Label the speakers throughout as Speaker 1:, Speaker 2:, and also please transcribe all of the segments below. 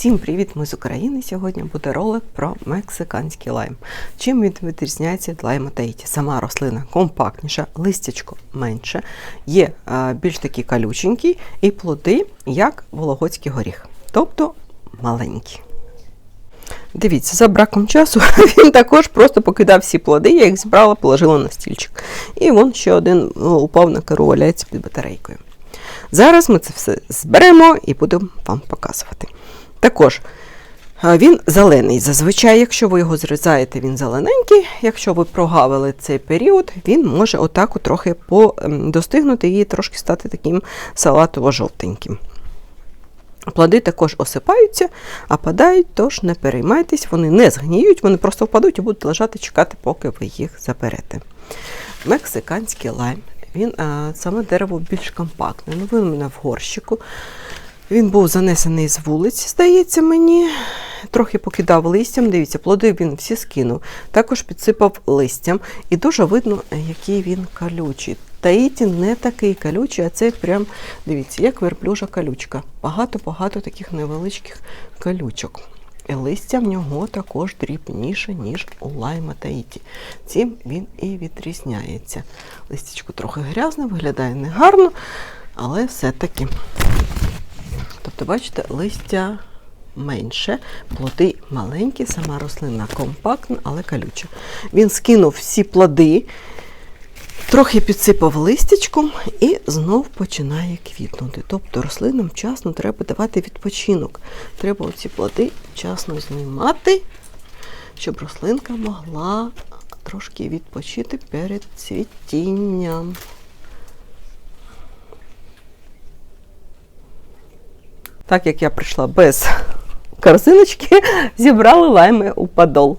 Speaker 1: Всім привіт! Ми з України. Сьогодні буде ролик про мексиканський лайм. Чим він відрізняється від лайма Таїті? Сама рослина компактніша, листячко менше, є е, більш такі калюченькі і плоди, як вологодський горіх, тобто маленькі. Дивіться, за браком часу він також просто покидав всі плоди, я їх збрала, положила на стільчик. І вон ще один о, упав на керу, валяється під батарейкою. Зараз ми це все зберемо і будемо вам показувати. Також він зелений. Зазвичай, якщо ви його зрізаєте, він зелененький. Якщо ви прогавили цей період, він може отак трохи достигнути і трошки стати таким салатово-жовтеньким. Плоди також осипаються, а падають, тож не переймайтесь, вони не згніють, вони просто впадуть і будуть лежати, чекати, поки ви їх заберете. Мексиканський лайм. Він а, саме дерево більш компактне. Ну, він у мене в горщику. Він був занесений з вулиці, здається мені. Трохи покидав листям. Дивіться, плоди він всі скинув. Також підсипав листям. І дуже видно, який він колючий. Таїті не такий колючий, а це прям, дивіться, як верблюжа колючка. Багато-багато таких невеличких колючок. І листя в нього також дрібніше, ніж у лайма Таїті. Цим він і відрізняється. Листячко трохи грязне, виглядає негарно, але все-таки. Тобто, бачите, листя менше, плоди маленькі, сама рослина компактна, але колюча. Він скинув всі плоди, трохи підсипав листячком і знов починає квітнути. Тобто рослинам вчасно треба давати відпочинок. Треба оці плоди вчасно знімати, щоб рослинка могла трошки відпочити перед цвітінням. Так як я прийшла без корзиночки, зібрали лайми у подол.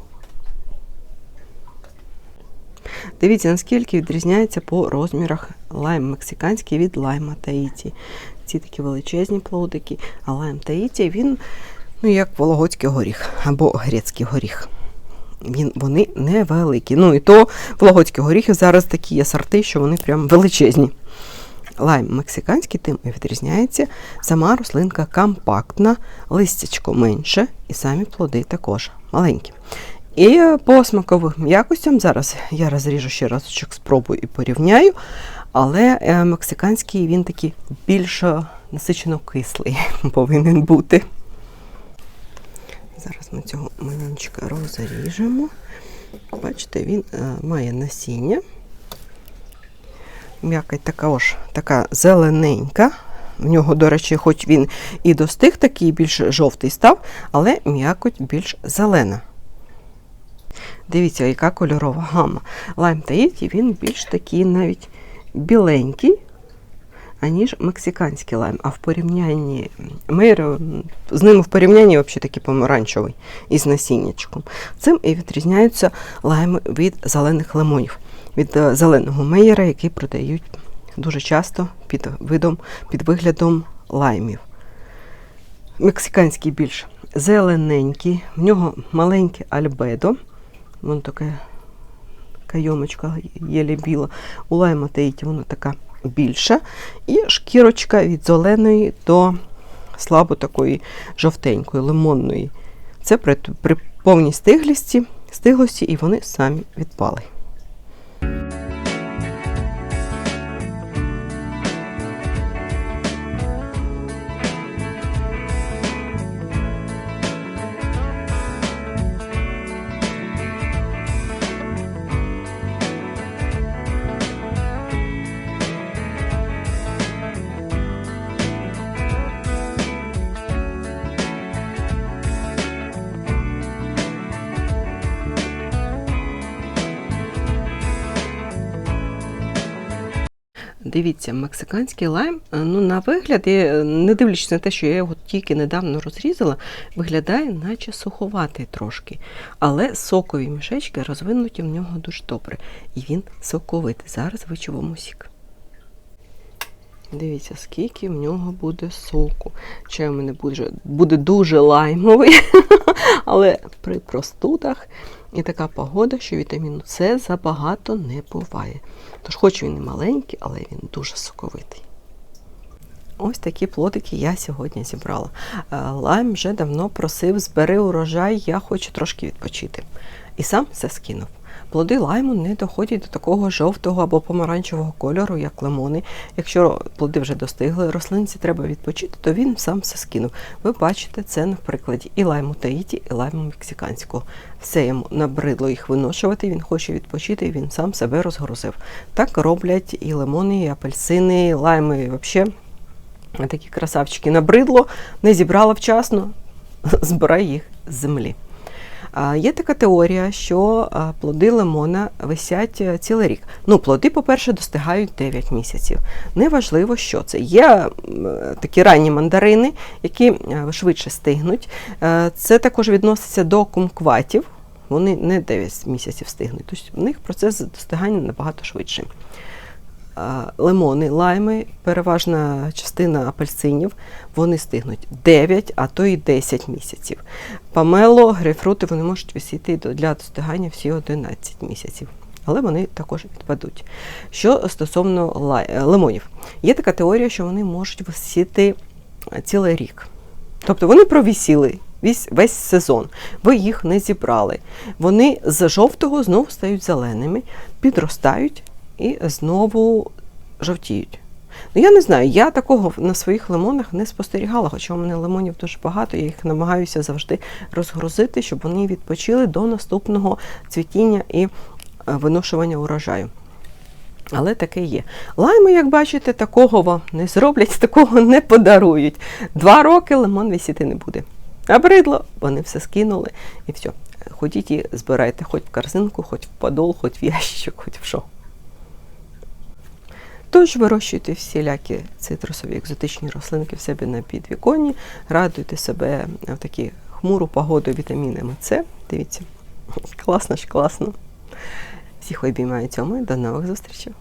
Speaker 1: Дивіться, наскільки відрізняється по розмірах лайм мексиканський від лайма Таїті. Ці такі величезні плодики, а лайм Таїті, він, ну, як вологодський горіх або грецький горіх. Він, Вони невеликі. Ну і то вологодські горіхи зараз такі є сорти, що вони прям величезні. Лайм мексиканський тим і відрізняється. Сама рослинка компактна, листячко менше, і самі плоди також маленькі. І по смаковим якостям зараз я розріжу ще разочок, спробую і порівняю. Але е, мексиканський він такий більш насичено кислий повинен бути. Зараз ми цього малюнчика розріжемо. Бачите, він е, має насіння. М'якоть така ж така зелененька. В нього, до речі, хоч він і достиг, такий більш жовтий став, але м'якоть більш зелена. Дивіться, яка кольорова гама. Лайм Таїті, він більш такий навіть біленький, аніж мексиканський лайм. А в порівнянні мейр, з ним в порівнянні взагалі такий помаранчевий із насіннячком. Цим і відрізняються лайми від зелених лимонів від е, зеленого меєра, який продають дуже часто під видом, під виглядом лаймів. Мексиканський більш зелененький, в нього маленьке альбедо. Воно таке кайомочка єлі біла. У лайма таїті вона така більша. І шкірочка від зеленої до слабо такої жовтенької, лимонної. Це при, при повній стиглості, стиглості і вони самі відпали. Thank you. Дивіться, мексиканський лайм, е, ну на вигляд, і не дивлячись на те, що я його тільки недавно розрізала, виглядає, наче суховатий трошки. Але сокові мішечки розвинуті в нього дуже добре. І він соковитий. Зараз вичувamo сік. Дивіться, скільки в нього буде соку. Чай у мене буде, буде дуже лаймовий, але при простудах і така погода, що вітаміну С забагато не буває. Тож, хоч він і маленький, але він дуже соковитий. Ось такі плодики я сьогодні зібрала. Е, Лайм вже давно просив, збери урожай, я хочу трошки відпочити. І сам все скинув. Плоди лайму не доходять до такого жовтого або помаранчевого кольору, як лимони. Якщо плоди вже достигли, рослинці треба відпочити, то він сам все скинув. Ви бачите це на прикладі і лайму таїті, і лайму мексиканського. Все йому набридло їх виношувати, він хоче відпочити, і він сам себе розгрузив. Так роблять і лимони, і апельсини, і лайми, і взагалі такі красавчики набридло, не зібрала вчасно, збирай їх з землі. Є така теорія, що плоди лимона висять е, цілий рік. Ну, плоди, по-перше, достигають 9 місяців. Неважливо, що це. Є такі ранні мандарини, які е, швидше стигнуть. Е, Це також відноситься до кумкватів. Вони не 9 місяців стигнуть. Тобто в них процес достигання набагато швидший. Лимони, лайми, переважна частина апельсинів, вони стигнуть 9, а то і 10 місяців. Памело, грейпфрути вони можуть висіти для достигання всі 11 місяців. Але вони також відпадуть. Що стосовно лай- е, лимонів, є така теорія, що вони можуть висіти е, цілий рік. Тобто вони провісіли весь, весь сезон, ви їх не зібрали. Вони з жовтого знову стають зеленими, підростають і знову жовтіють. Ну, я не знаю, я такого на своїх лимонах не спостерігала, хоча у мене лимонів дуже багато, я їх намагаюся завжди розгрузити, щоб вони відпочили до наступного цвітіння і е, виношування урожаю. Але таке є. Лайми, як бачите, такого вам не зроблять, такого не подарують. Два роки лимон висіти не буде. А бридло, вони все скинули і все. Ходіть і збирайте хоч в корзинку, хоч в подол, хоч в ящичок, хоч в що. Тож вирощуйте всілякі цитрусові екзотичні рослинки в себе на підвіконні, радуйте себе в такі хмуру погоду вітамінами С. Дивіться, класно ж класно. Всіх обіймаю цьому і до нових зустрічей.